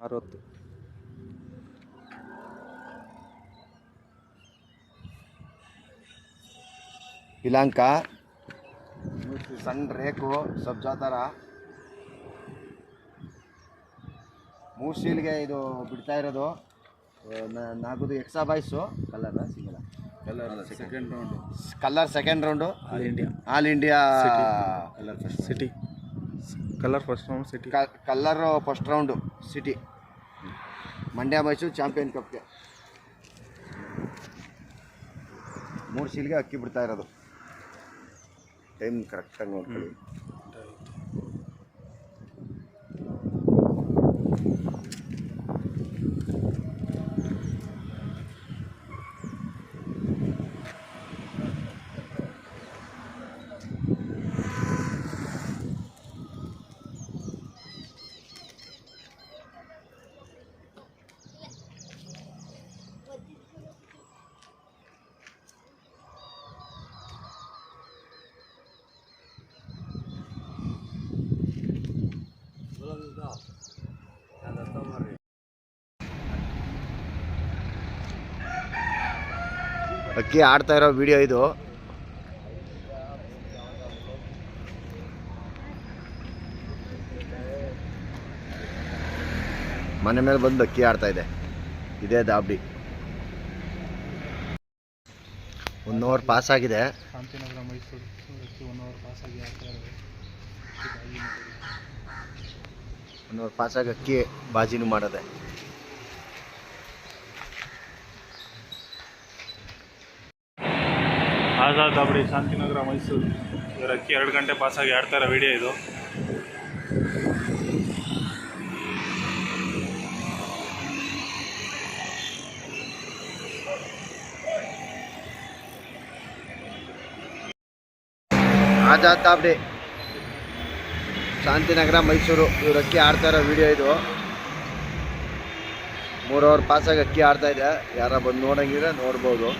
ಅರವತ್ತು. ಇಲಾಂಕ. ಸಣ್ಣ ರೇಕು ಸಬ್ಜಾ ಥರ ಮೂರ್ಶೀಲ್ಗೆ ಇದು ಬಿಡ್ತಾ ಇರೋದು ನಾಲ್ಕು ಎಕ್ಸಾ boys. Colour single colour second round colour second round all India all India colour city colour first round city colour first round city Mandya Mysuru champion ಕಪ್ಗೆ ಮೂರು ಸೀಲ್ಗೆ ಅಕ್ಕಿ ಬಿಡ್ತಾ ಇರೋದು. ಟೈಮ್ ಕರೆಕ್ಟಾಗಿ ನೋಡ್ಕೊಳ್ಳಿ. ಅಕ್ಕಿ ಆಡ್ತಾ ಇರೋ ವಿಡಿಯೋ ಇದು. ಮನೆ ಮೇಲೆ ಬಂದು ಅಕ್ಕಿ ಆಡ್ತಾ ಇದೆ. ಇದೇ ದಾಬ್ಡಿ. ಒನ್ ಅವರ್ ಪಾಸ್ ಆಗಿದೆ. ಶಾಂತಿನಗರ ಮೈಸೂರು ಸೂರತ್ಗೆ ಒನ್ ಅವರ್ ಪಾಸ್ ಆಗಿ ಆಗ್ತಾ ಇರೋದು ಒನ್ ಅವರ್ ಪಾಸ್ ಆಗಿ ಅಕ್ಕಿ ಬಾಜಿನೂ ಮಾಡೋದೆ. ಆಜಾದ್ ದಾಬಡಿ ಶಾಂತಿನಗರ ಮೈಸೂರು. ಇವರ ಅಕ್ಕಿ ಎರಡು ಗಂಟೆ ಪಾಸಾಗಿ ಆಗಿ ಆಡ್ತಾ ಇರೋ ವಿಡಿಯೋ ಇದು. ಆಜಾದ್ ದಾಬ್ಡಿ ಶಾಂತಿನಗರ, ಮೈಸೂರು ಇವ್ರು ಅಕ್ಕಿ ಆಡ್ತಾ ಇರೋ ವಿಡಿಯೋ ಇದು. ಮೂರು ಪಾಸಾಗಿ ಅಕ್ಕಿ ಆಡ್ತಾ ಇದೆ. ಯಾರ ಬಂದು ನೋಡಂಗಿದ್ರೆ ನೋಡ್ಬೋದು.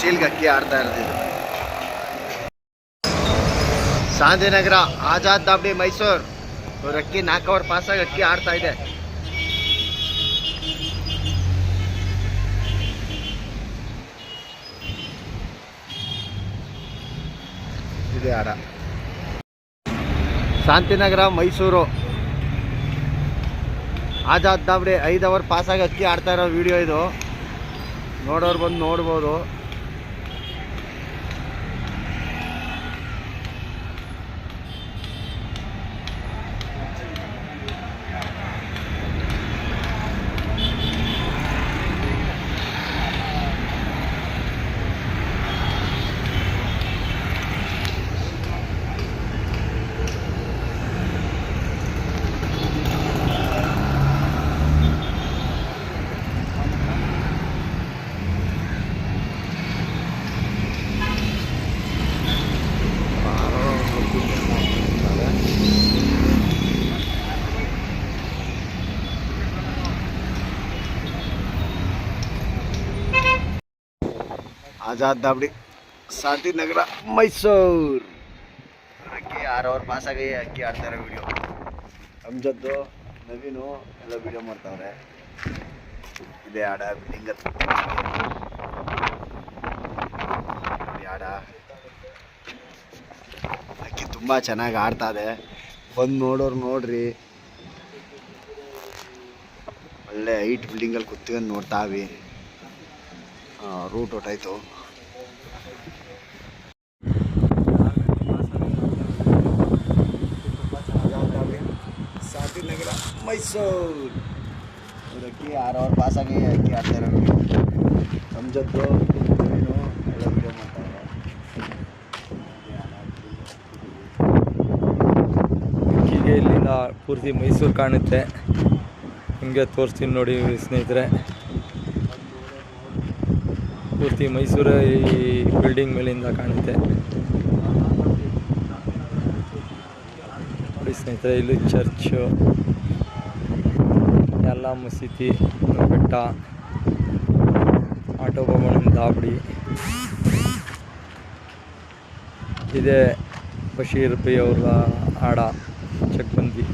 ಶೀಲ್ಗೆ ಅಕ್ಕಿ ಆಡ್ತಾ ಇದು ಶಾಂತಿನಗರ ಆಜಾದ್ ದಾಬ್ಡಿ, ಮೈಸೂರು. ಅವ್ರ ಅಕ್ಕಿ ನಾಲ್ಕು ಅವರ್ ಪಾಸಾಗಿ ಅಕ್ಕಿ ಆಡ್ತಾ ಇದೆ. ಇದೆ ಆಡ ಶಾಂತಿನಗರ ಮೈಸೂರು. ಆಜಾದ್ ದಾಬ್ಡಿ ಐದು ಅವರ್ ಪಾಸಾಗಿ ಅಕ್ಕಿ ಆಡ್ತಾ ಇರೋ ವಿಡಿಯೋ ಇದು. ನೋಡೋರು ಬಂದು ನೋಡ್ಬೋದು. ಆಜಾದ್ ದಾಬ್ಡಿ ಶಾಂತಿನಗರ ಮೈಸೂರು. ಅಕ್ಕಿ ಆರು ಅವರ್ ಆಗಿ ಅಕ್ಕಿ ಆಡ್ತಾರೆ ವಿಡಿಯೋ ಅಮ್ಜದ್ದು ನವೀನು ಎಲ್ಲ ವಿಡಿಯೋ ಮಾಡ್ತಾವ್ರೆ. ಇದೇ ಆಡ ಬಿಲ್ಡಿಂಗ್ ಆಡ ಅಕ್ಕಿ ತುಂಬ ಚೆನ್ನಾಗಿ ಆಡ್ತಾ ಇದೆ. ಬಂದು ನೋಡೋರು ನೋಡ್ರಿ. ಒಳ್ಳೆ ಹೈಟ್ ಬಿಲ್ಡಿಂಗಲ್ಲಿ ಕುತ್ಕೊಂಡು ನೋಡ್ತಾವಿ ರೂಟ್ ಹೊಟ್ಟಾಯ್ತು ಶಾಂತಿನಗರ ಇವ್ರು ಅಕ್ಕಿ ಆರು ಅವರ್ ಪಾಸಾಗಿ ಅಕ್ಕಿ ಆಡ್ತಾ ಇರೋ ಸಂಜದ್ದು ಜೊತೆ ಎಲ್ಲ ವಿಡಿಯೋ ಮಾಡ್ತಾರೆ. ಹೀಗೆ ಇಲ್ಲಿಂದ ಪೂರ್ತಿ ಮೈಸೂರು ಕಾಣುತ್ತೆ. ಹಿಂಗೆ ತೋರಿಸ್ತೀನಿ ನೋಡಿ ಸ್ನೇಹಿತರೆ. ಪೂರ್ತಿ ಮೈಸೂರು ಈ ಬಿಲ್ಡಿಂಗ್ ಮೇಲಿಂದ ಕಾಣುತ್ತೆ. ಸ್ನೇಹಿತರೆ, ಇಲ್ಲಿ ಚರ್ಚು ಎಲ್ಲ ಮಸೀದಿ ಬೆಟ್ಟ ಆಟೋ ಭವನ ದಾಬಡಿ ಇದೇ ಬಶೀರ್ ಅವ್ರ ಅವರ ಹಾಡ, ಚಕ್ಬಂದಿ.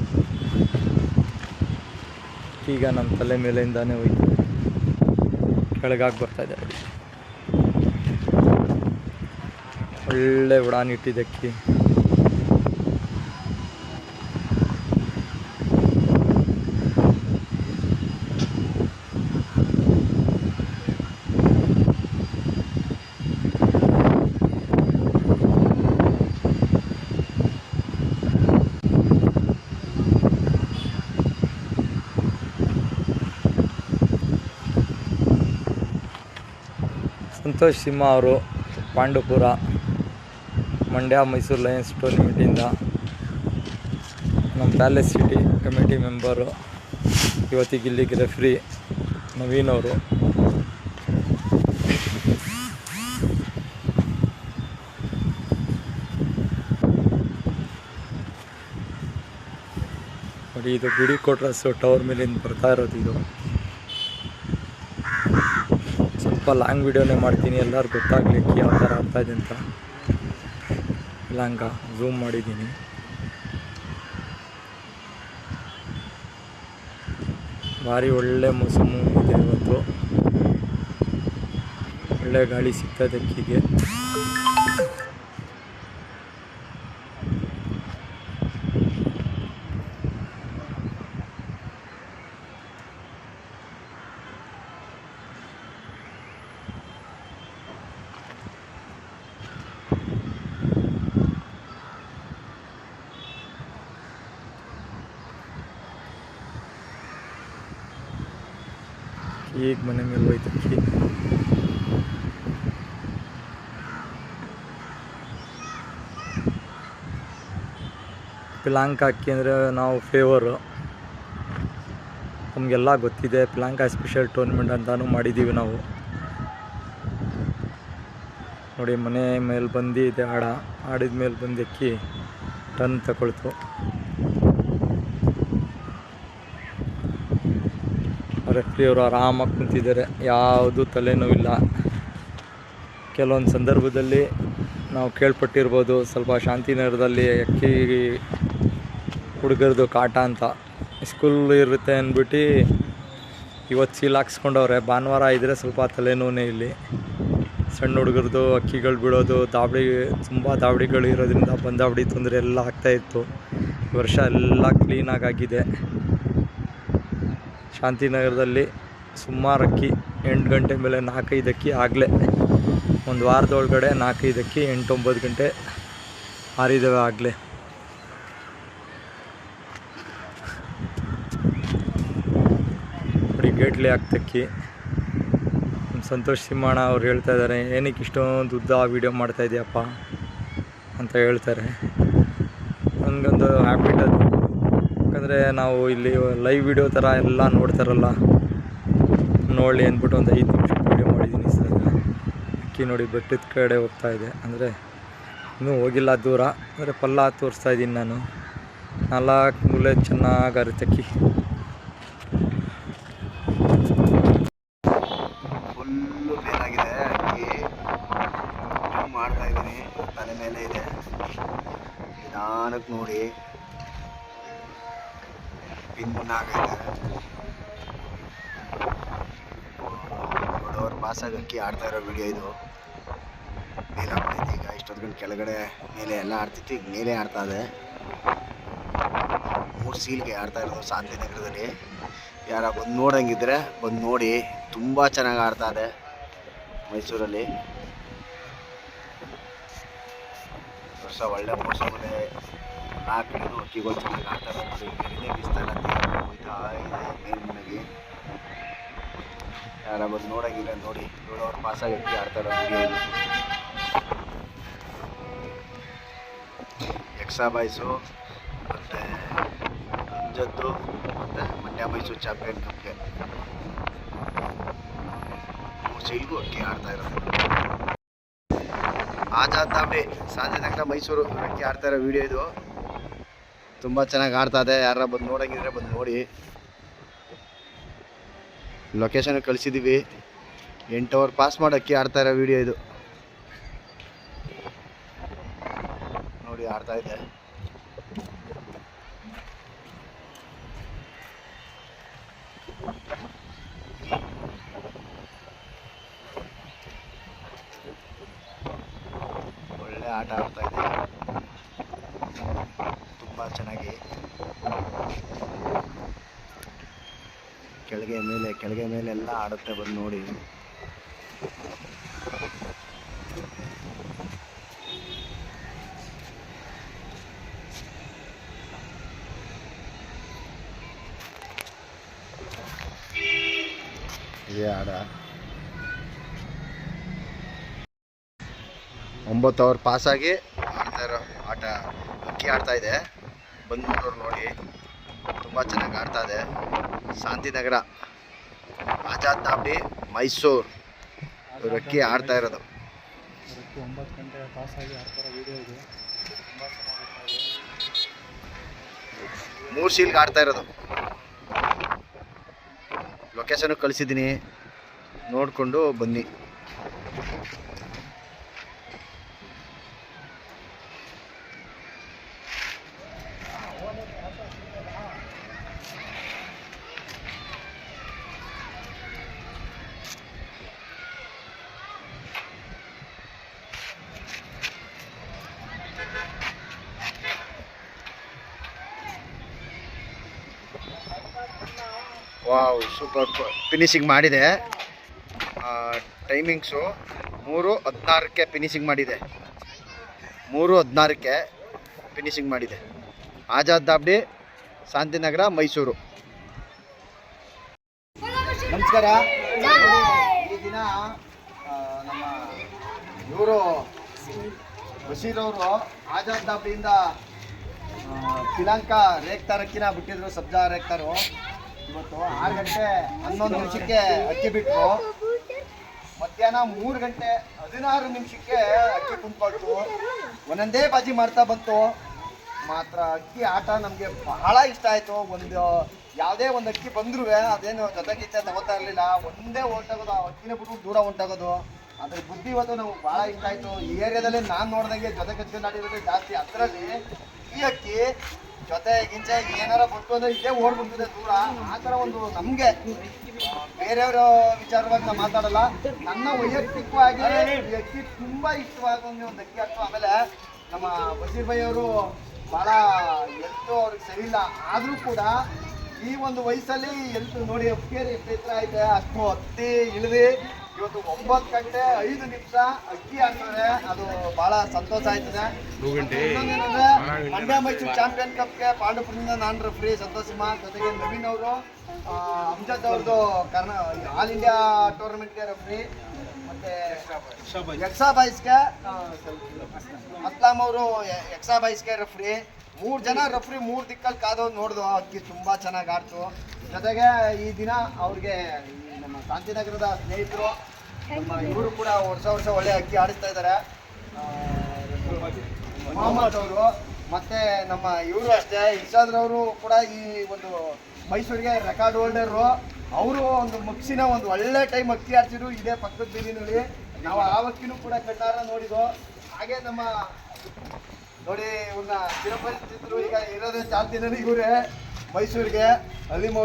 ಈಗ ನಮ್ಮ ತಲೆ ಮೇಲಿಂದಾನೇ ಹೋಯ್ತು. ಕೆಳಗಾಗಿ ಬರ್ತಾ ಇದೆ ಒಳ್ಳೆ ಉಡಾನ್ ಇಟ್ಟಿದ್ದಕ್ಕಿ ಸಂತೋಷ್ ಸಿಂಹ ಅವರು ಪಾಂಡುಪುರ, ಮಂಡ್ಯ, ಮೈಸೂರು ಲಯನ್ಸ್ ಟೂರ್ನಿಮೆಂಟಿಂದ ನಮ್ಮ ಪ್ಯಾಲೇಸ್ ಸಿಟಿ ಕಮಿಟಿ ಮೆಂಬರು ಇವತ್ತಿಗೆ ಇಲ್ಲಿಗೆ ರೆಫ್ರಿ ನವೀನ್ ಅವರು. ನೋಡಿ, ಇದು ಬಿಡಿ ಕೊಟ್ರಸ್ಸು ಟವರ್ ಮೇಲಿಂದ ಬರ್ತಾ ಇರೋದು ಇದು. ಲಾಂಗ್ ವಿಡಿಯೋನೇ ಮಾಡ್ತೀನಿ, ಎಲ್ಲರೂ ಗೊತ್ತಾಗಲಿಕ್ಕೆ ಯಾವ ಥರ ಆಗ್ತಾ ಇದೆ ಅಂತ. ಲಾಂಗ ಝೂಮ್ ಮಾಡಿದ್ದೀನಿ. ಭಾರಿ ಒಳ್ಳೆ ಮೊಸಮು ಇದೆ ಇವತ್ತು. ಒಳ್ಳೆ ಗಾಳಿ ಸಿಗ್ತದೆ ಅಕ್ಕಿಗೆ. ಈಗ ಮನೆ ಮೇಲೆ ಹೋಯ್ತು ಅಕ್ಕಿ ಪಿಲಾಂಕ ಅಕ್ಕಿ ಅಂದರೆ ನಾವು ಫೇವರು ನಮಗೆಲ್ಲ ಗೊತ್ತಿದೆ ಪಿಲಾಂಕ ಸ್ಪೆಷಲ್ ಟೂರ್ನಮೆಂಟ್ ಅಂತಾನು ಮಾಡಿದ್ದೀವಿ ನಾವು. ನೋಡಿ, ಮನೆ ಮೇಲೆ ಬಂದಿದೆ ಆಡ. ಆಡಿದ ಮೇಲೆ ಬಂದು ಅಕ್ಕಿ ಟನ್ ತಗೊಳ್ತು. ರೆಫ್ರಿ ಅವರು ಆರಾಮಾಗಿ ಕುಂತಿದ್ದಾರೆ. ಯಾವುದೂ ತಲೆನೋವಿಲ್ಲ. ಕೆಲವೊಂದು ಸಂದರ್ಭದಲ್ಲಿ ನಾವು ಕೇಳ್ಪಟ್ಟಿರ್ಬೋದು, ಸ್ವಲ್ಪ ಶಾಂತಿನಗರದಲ್ಲಿ ಅಕ್ಕಿ ಹುಡುಗರದು ಕಾಟ ಅಂತ. ಸ್ಕೂಲ್ ಇರುತ್ತೆ ಅಂದ್ಬಿಟ್ಟು ಇವತ್ತು ಚೀಲ ಹಾಕ್ಸ್ಕೊಂಡವ್ರೆ. ಭಾನುವಾರ ಇದ್ದರೆ ಸ್ವಲ್ಪ ತಲೆನೋವೇ ಇಲ್ಲಿ. ಸಣ್ಣ ಹುಡುಗರದು ಅಕ್ಕಿಗಳು ಬಿಡೋದು ದಾವಡಿ ತುಂಬ ದಾವಡಿಗಳು ಇರೋದ್ರಿಂದ ಬಂದಾವಡಿ ತೊಂದರೆ ಎಲ್ಲ ಆಗ್ತಾಯಿತ್ತು ವರ್ಷ ಎಲ್ಲ ಕ್ಲೀನಾಗಿ ಆಗಿದೆ. ಶಾಂತಿನಗರದಲ್ಲಿ ಸುಮಾರು ಅಕ್ಕಿ ಎಂಟು ಗಂಟೆ ಮೇಲೆ ನಾಲ್ಕೈದು ಅಕ್ಕಿ ಆಗಲೇ ಒಂದು ವಾರದೊಳಗಡೆ ನಾಲ್ಕೈದು ಅಕ್ಕಿ ಎಂಟು ಒಂಬತ್ತು ಗಂಟೆ ಹಾರಿದ್ದಾವೆ ಆಗಲೇ. ನೋಡಿ, ಗೇಟ್ಲಿ ಹಾಕ್ತಕ್ಕಿ ಸಂತೋಷ್ ಸಿಂಹಣ್ಣ ಅವ್ರು ಹೇಳ್ತಾ ಇದ್ದಾರೆ, ಏನಕ್ಕೆ ಇಷ್ಟೊಂದು ಉದ್ದ ವೀಡಿಯೋ ಮಾಡ್ತಾ ಇದೆಯಪ್ಪ? ಅಂತ ಹೇಳ್ತಾರೆ. ನನಗೊಂದು ಹ್ಯಾಬಿಟ್ ಅದು ಯಾಕಂದರೆ ನಾವು ಇಲ್ಲಿ ಲೈವ್ ವಿಡಿಯೋ ಥರ ಎಲ್ಲ ನೋಡ್ತಾರಲ್ಲ? ನೋಡಿ ಅಂದ್ಬಿಟ್ಟು ಒಂದು ಐದು ನಿಮಿಷ ವೀಡಿಯೋ ಮಾಡಿದ್ದೀನಿ ಸರ್. ಅಕ್ಕಿ ನೋಡಿ ಬೆಟ್ಟದ ಕಡೆ ಹೋಗ್ತಾ ಇದೆ. ಅಂದರೆ ಇನ್ನೂ ಹೋಗಿಲ್ಲ ದೂರ. ಅಂದರೆ ಪಲ್ಲ ತೋರಿಸ್ತಾ ಇದ್ದೀನಿ ನಾನು. ನಾಲ್ಕು ಮೂಲೆ ಚೆನ್ನಾಗಿ ಅರಿತೆ ಅಕ್ಕಿ. ಫುಲ್ಲು ಬೇನಾಗಿದೆ ಅಕ್ಕಿ ಮಾಡ್ತಾ ಇದ್ದೀನಿ ತಲೆ ಮೇಲೆ ಇದೆ. ನಿಧಾನಕ್ಕೆ ನೋಡಿ. ಪಿನ್ನಾಗೈತೆ ದೊಡ್ಡವ್ರ ಪಾಸಾಗಿ ಅಕ್ಕಿ ಆಡ್ತಾ ಇರೋ ವಿಡಿಯೋ ಇದು. ಮೇಲೆ ಆಗ್ತೈತಿ ಈಗ ಇಷ್ಟೊತ್ತು ಗಂಟೆ ಕೆಳಗಡೆ ಮೇಲೆ ಎಲ್ಲ ಆಡ್ತಿತ್ತು. ಈಗ ಮೇಲೆ ಆಡ್ತಾ ಇದೆ. ಮೂರು ಸೀಲ್ಗೆ ಆಡ್ತಾ ಇರೋದು ಶಾಂತಿನಗರದಲ್ಲಿ ಯಾರ ಬಂದು ನೋಡಂಗಿದ್ರೆ ಬಂದು ನೋಡಿ. ತುಂಬ ಚೆನ್ನಾಗಿ ಆಡ್ತಾ ಇದೆ ಮೈಸೂರಲ್ಲಿ. ವರ್ಷ ಒಳ್ಳೆ ಮೋಸ ಮನೆ ನಾಲ್ಕು ಹಿಡಿದು ಅಕ್ಕಿಗಳು ಚೆನ್ನಾಗಿ ಆಟ ನೋಡಿ ಗೆರಿನೇ ಬೀಸ್ತಾ ಹೋಯ್ತಾ ಇದೆ. ಮೇಲ್ಮನೆಗೆ ಯಾರ ಬಂದು ನೋಡಂಗಿಲ್ಲ ನೋಡಿ. ನೋಡೋರು ಪಾಸಾಗಿ ಅಕ್ಕಿ ಆಡ್ತಾರೆ ಎಕ್ಸಾ ಬಾಯ್ಸು ಮತ್ತು ಅಂಜದ್ದು ಮತ್ತು ಮಂಡ್ಯ ಮೈಸೂರು ಚಾಂಪಿಯನ್ ಕಪ್ಗೆ ಸೈಡ್ಗೂ ಅಕ್ಕಿ ಆಡ್ತಾ ಇರೋದು. ಆಜಾದ್ ತಾಂಬೆ ಸಾಧ್ಯ ತನಕ ಮೈಸೂರು ಅಕ್ಕಿ ಆಡ್ತಾ ಇರೋ ವಿಡಿಯೋ ಇದು. ತುಂಬ ಚೆನ್ನಾಗಿ ಆಡ್ತಾ ಇದೆ. ಯಾರ ಬಂದು ನೋಡಂಗಿದ್ರೆ ಬಂದು ನೋಡಿ. ಲೊಕೇಶನ್ ಕಳಿಸಿದ್ದೀವಿ ಎಂಟು ಅವರ್ ಪಾಸ್ ಮಾಡೋಕ್ಕೆ ಆಡ್ತಾ ಇರೋ ವಿಡಿಯೋ ಇದು. ನೋಡಿ ಆಡ್ತಾ ಇದೆ ಆಟ ಆಡ್ತಾ ಇದೆ ತುಂಬ ಚೆನ್ನಾಗಿ ಕೆಳಗೆ ಮೇಲೆ ಕೆಳಗೆ ಮೇಲೆ ಆಡುತ್ತೆ ಬಂದು ನೋಡಿ. ಆಡ. ಒಂಬತ್ತು ಅವರ್ ಪಾಸಾಗಿ ಆಡ್ತಾ ಇರೋ ಆಟ ಅಕ್ಕಿ ಆಡ್ತಾ ಇದೆ. ಬಂದು ನೋಡಿ. ತುಂಬಾ ಚೆನ್ನಾಗಿ ಆಡ್ತಾ ಇದೆ. ಶಾಂತಿನಗರ. ನಾಬ್ಡಿ ಮೈಸೂರು. ರೊಕ್ಕಿ ಆಡ್ತಾ ಇರೋದು. ಅದಕ್ಕೆ ಒಂಬತ್ತು ಗಂಟೆ ಪಾಸಾಗಿ ಆಡ್ತಾರ ವಿಡಿಯೋ ಇದು. ತುಂಬ ಚೆನ್ನಾಗಿ ಮೂರು ಶೀಲ್ಗೆ ಆಡ್ತಾ ಇರೋದು. ಲೊಕೇಶನ್ ಕಳಿಸಿದ್ದೀನಿ. ನೋಡಿಕೊಂಡು ಬನ್ನಿ. ವಾವ್ ಸೂಪರ್ ಫಿನಿಶಿಂಗ್ ಮಾಡಿದೆ. ಟೈಮಿಂಗ್ಸು ಮೂರು ಹದಿನಾರಕ್ಕೆ ಫಿನಿಶಿಂಗ್ ಮಾಡಿದೆ. ಮೂರು ಹದಿನಾರಕ್ಕೆ ಫಿನಿಶಿಂಗ್ ಮಾಡಿದೆ. ಆಜಾದ್ ದಾಬ್ಡಿ, ಶಾಂತಿನಗರ, ಮೈಸೂರು. ನಮಸ್ಕಾರ. ಈ ದಿನ ನಮ್ಮ ಇವರು ಬಶೀರವರು ಆಜಾದ್ ದಾಬ್ಡಿಯಿಂದ ಶ್ರೀಲಂಕಾ ರೇಗ್ತಾರಕ್ಕಿನ ಬಿಟ್ಟಿದ್ರು, ಸಬ್ಜಾ ರೇಗ್ತಾರು ಇವತ್ತು ಆರು ಗಂಟೆ ಹನ್ನೊಂದು ನಿಮಿಷಕ್ಕೆ ಅಕ್ಕಿ ಬಿಟ್ಟು ಮಧ್ಯಾಹ್ನ ಮೂರು ಗಂಟೆ ಹದಿನಾರು ನಿಮಿಷಕ್ಕೆ ಅಕ್ಕಿ ಕುಂತ್ಕೊಳ್ತು ಒಂದೊಂದೇ ಬಾಜಿ ಮಾಡ್ತಾ ಬಂತು. ಮಾತ್ರ ಅಕ್ಕಿ ಆಟ ನಮಗೆ ಬಹಳ ಇಷ್ಟ ಆಯಿತು. ಒಂದು ಯಾವುದೇ ಒಂದು ಅಕ್ಕಿ ಬಂದ್ರೂ ಅದೇನು ಜೊತೆಗಿಚ್ಚೆ ತಗೋತಾ ಇರಲಿಲ್ಲ. ಒಂದೇ ಹೊಂಟೋಗೋದು ಆ ಅಕ್ಕಿನ ಬಿಟ್ಟು ದೂರ ಹೊಂಟೋಗೋದು. ಅದ್ರ ಬುದ್ಧಿ ಇವತ್ತು ನಮ್ಗೆ ಭಾಳ ಇಷ್ಟ ಆಯಿತು. ಈ ಏರಿಯಾದಲ್ಲಿ ನಾನು ನೋಡ್ದಂಗೆ ಜೊತೆ ಆಡಿರೋದೇ ಜಾಸ್ತಿ. ಅದರಲ್ಲಿ ಈ ಅಕ್ಕಿ ಜೊತೆ ಗಿಂಚೆ ಏನಾರ ಬಟ್ಕೊಂಡ್ರೆ ಇದೇ ಓಡ್ಬಿಡ್ತದೆ ದೂರ. ಆ ಥರ ಒಂದು ನಮಗೆ ಬೇರೆಯವರ ವಿಚಾರವಾಗಿ ನಾವು ಮಾತಾಡಲ್ಲ. ನನ್ನ ವೈಯಕ್ತಿಕವಾಗಿ ವ್ಯಕ್ತಿ ತುಂಬಾ ಇಷ್ಟವಾದ ಒಂದು ಅಕ್ಕಿ ಆಗ್ತು ಆಮೇಲೆ ನಮ್ಮ ಬಸೀರ್ ಅವರು ಭಾಳ ಎಲ್ತು ಅವ್ರಿಗೆ ಸರಿ ಇಲ್ಲ. ಆದರೂ ಕೂಡ ಈ ಒಂದು ವಯಸ್ಸಲ್ಲಿ ಎಲ್ತು ನೋಡಿ ಎಷ್ಟು ಎತ್ತರ ಐತೆ ಅಷ್ಟು ಹತ್ತಿ ಇಳಿದು ಇವತ್ತು ಒಂಬತ್ತು ಗಂಟೆ ಐದು ನಿಮಿಷ ಅಕ್ಕಿ ಆಗ್ತದೆ ಅದು ಬಹಳ ಸಂತೋಷ ಆಯ್ತದೆ. ಇನ್ನೊಂದೇನಂದ್ರೆ ಮಂಡ್ಯ ಮೈಸೂರು ಚಾಂಪಿಯನ್ ಕಪ್ಗೆ ಪಾಂಡುಪುರದಿಂದ ನಾನು ರೆಫ್ರಿ ಸಂತೋಷ್ ಸಿಂಹ ಜೊತೆಗೆ ನವೀನ್ ಅವರು. ಅಮ್ಜದ್ ಅವ್ರದ್ದು ಕರ್ನಾ ಆಲ್ ಇಂಡಿಯಾ ಟೂರ್ನಮೆಂಟ್ಗೆ ರೆಫ್ರಿ ಮತ್ತೆ ಎಕ್ಸಾ ಬಾಯ್ಸ್ಗೆ ಅಸ್ಲಾಂ ಅವರು ಎಕ್ಸಾ ಬಾಯ್ಸ್ಗೆ ರೆಫ್ರಿ ಮೂರು ಜನ ರೆಫ್ರಿ ಮೂರು ದಿಕ್ಕಲ್ಲಿ ಕಾದು ನೋಡ್ದು ಅಕ್ಕಿ ತುಂಬ ಚೆನ್ನಾಗಿ ಆಡ್ತು. ಜೊತೆಗೆ ಈ ದಿನ ಅವ್ರಿಗೆ ನಮ್ಮ ಶಾಂತಿನಗರದ ಸ್ನೇಹಿತರು ನಮ್ಮ ಇವರು ಕೂಡ ವರ್ಷ ವರ್ಷ ಒಳ್ಳೆ ಅಕ್ಕಿ ಆಡಿಸ್ತಾ ಇದ್ದಾರೆ. ಮೊಹಮ್ಮದ್ ಅವರು. ಮತ್ತೆ ನಮ್ಮ ಇವರು ಅಷ್ಟೇ ಇರ್ಷಾದ್ರವರು ಕೂಡ ಈ ಒಂದು ಮೈಸೂರಿಗೆ ರೆಕಾರ್ಡ್ ಹೋಲ್ಡರು ಅವರು ಒಂದು ಮಕ್ಸಿನ ಒಂದು ಒಳ್ಳೆ ಟೈಮ್ ಅಕ್ಕಿ ಆಡ್ತಿದ್ರು ಇದೇ ಪಕ್ಕದ ಬೀದಿನಲ್ಲಿ. ನಾವು ಆ ಅಕ್ಕಿನೂ ಕೂಡ ಕಣ್ಣಾರ ನೋಡಿದ್ವು. ಹಾಗೆ ನಮ್ಮ ನೋಡಿ ಇವ್ರನ್ನ ಚಿರಪರಿಚಿತರು ಈಗ ಇರೋದೇ ಚಾಲ್ತಿನಲ್ಲಿ ಇವರೇ ಮೈಸೂರಿಗೆ ಅಲೀಮ್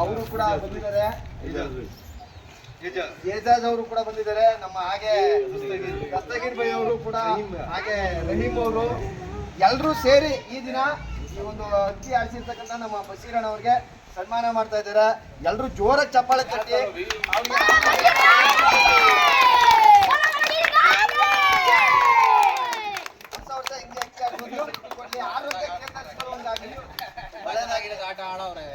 ಅವರು ಕೂಡ ಬಂದಿದ್ದಾರೆ. ಏಜಾಜ್ ಅವರು ಕೂಡ ಬಂದಿದ್ದಾರೆ. ನಮ್ಮ ಹಾಗೆ ದಸ್ತಗಿರ್ ಬೈ ಅವರು ಕೂಡ ಹಾಗೆ ರಹೀಮ್ ಅವರು. ಎಲ್ಲರೂ ಸೇರಿ ಈ ದಿನ ಈ ಒಂದು ಅಕ್ಕಿ ಆಡಿಸಿರ್ತಕ್ಕಂಥ ನಮ್ಮ ಬಸೀರಣ್ಣ ಅವ್ರಿಗೆ ಸನ್ಮಾನ ಮಾಡ್ತಾ ಇದ್ದಾರೆ. ಎಲ್ಲರೂ ಜೋರಾಗಿ ಚಪ್ಪಾಳೆ ಅವ್ರಿಗೆ ಹೊಸ ವರ್ಷ ಹಿಂಗೆ ಅಕ್ಕಿ ಆಡ್ಬೋದು ಕೊಡ್ಲಿ. ಆರೋಗ್ಯ ಒಳ್ಳೆದಾಗಿರೋದು ಆಟ ಆಡೋರೆ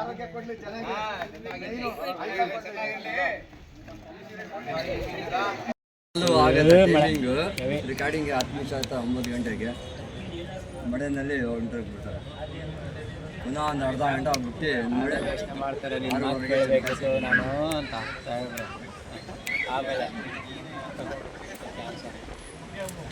ಆರೋಗ್ಯ ಕೊಡ್ಲಿ ಚೆನ್ನಾಗಿ ರಿಕಾರ್ಡಿಂಗ್ ಹತ್ತು ನಿಮಿಷ ಆಯ್ತಾ ಒಂಬತ್ತು ಗಂಟೆಗೆ ಮಳೆಯಲ್ಲಿ ಬಿಡ್ತಾರೆ ಪುನಃ ಒಂದು ಅರ್ಧ ಗಂಟೆ ಬಿಟ್ಟು ಮಳೆ ಮಾಡ್ತಾರೆ ನಾನು ಅಂತ ಆಮೇಲೆ কেমন